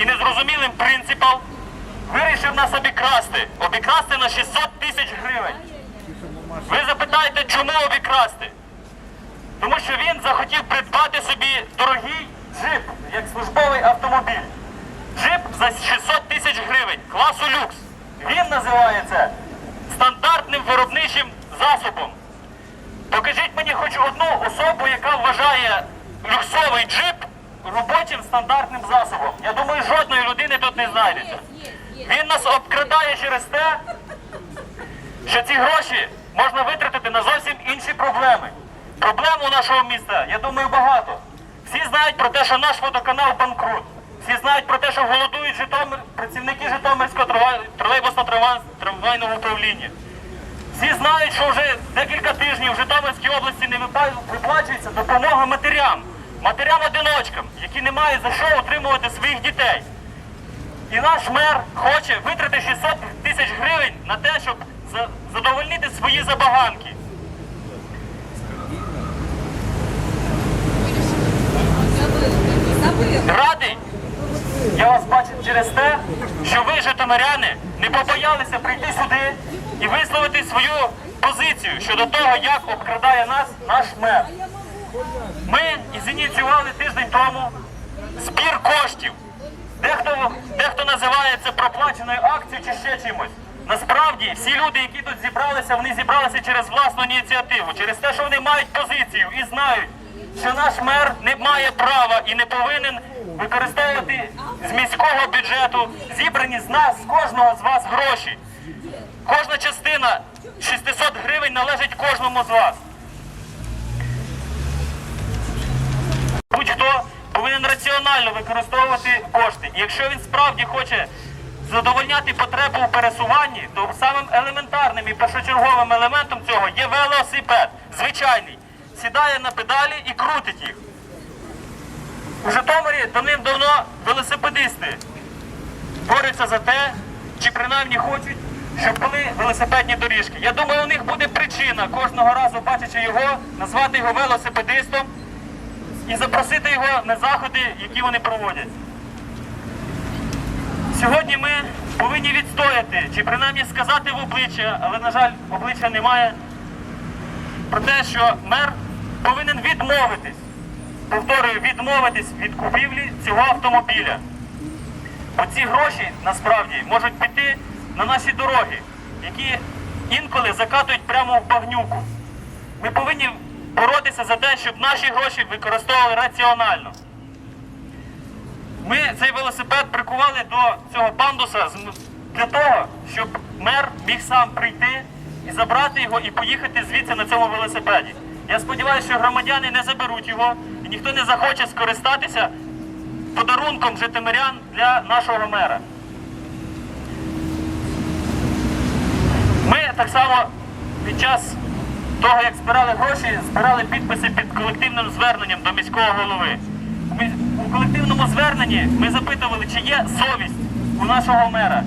і незрозумілим принципам вирішив нас обікрасти. Обікрасти на 600 тисяч гривень. Ви запитаєте, чому обікрасти? Тому що він захотів придбати собі дорогий джип, як службовий автомобіль. Джип за 600 тисяч гривень, класу люкс. Він називає це стандартним виробничим засобом. Покажіть мені хоч одну особу, яка вважає робочим стандартним засобом. Я думаю, жодної людини тут не знайдеться. Він нас обкрадає через те, що ці гроші можна витратити на зовсім інші проблеми. Проблем у нашого міста, я думаю, багато. Всі знають про те, що наш водоканал банкрут. Всі знають про те, що голодують Житомир, працівники Житомирського тролейбусно-трамвайного управління. Всі знають, що вже декілька тижнів в Житомирській області не виплачується допомога матерям, матерям-одиночкам, які не мають за що утримувати своїх дітей. І наш мер хоче витратити 600 тисяч гривень на те, щоб задовольнити свої забаганки. Радий, я вас бачу через те, що ви, житомиряни, не побоялися прийти сюди і висловити свою позицію щодо того, як обкрадає нас наш мер. Ми зініціювали тиждень тому збір коштів. Дехто, дехто називає це проплаченою акцією чи ще чимось. Насправді всі люди, які тут зібралися, вони зібралися через власну ініціативу, через те, що вони мають позицію і знають, що наш мер не має права і не повинен використовувати з міського бюджету зібрані з нас, з кожного з вас гроші. Кожна частина 600 гривень належить кожному з вас. Будь-хто повинен раціонально використовувати кошти. І якщо він справді хоче задовольняти потребу у пересуванні, то самим елементарним і першочерговим елементом цього є велосипед, звичайний. Сідає на педалі і крутить їх. У Житомирі давним-давно велосипедисти борються за те, чи принаймні хочуть, щоб були велосипедні доріжки. Я думаю, у них буде причина кожного разу, бачачи його, назвати його велосипедистом і запросити його на заходи, які вони проводять. Сьогодні ми повинні відстояти, чи принаймні сказати в обличчя, але, на жаль, обличчя немає, про те, що мер повинен відмовитись, повторюю, відмовитись від купівлі цього автомобіля. Бо ці гроші насправді можуть піти на наші дороги, які інколи закатують прямо в багнюку. Ми повинні боротися за те, щоб наші гроші використовували раціонально. Ми цей велосипед прикували до цього пандуса для того, щоб мер міг сам прийти і забрати його і поїхати звідси на цьому велосипеді. Я сподіваюся, що громадяни не заберуть його і ніхто не захоче скористатися подарунком житомирян для нашого мера. Ми так само під час того, як збирали гроші, збирали підписи під колективним зверненням до міського голови. У У колективному зверненні ми запитували, чи є совість у нашого мера.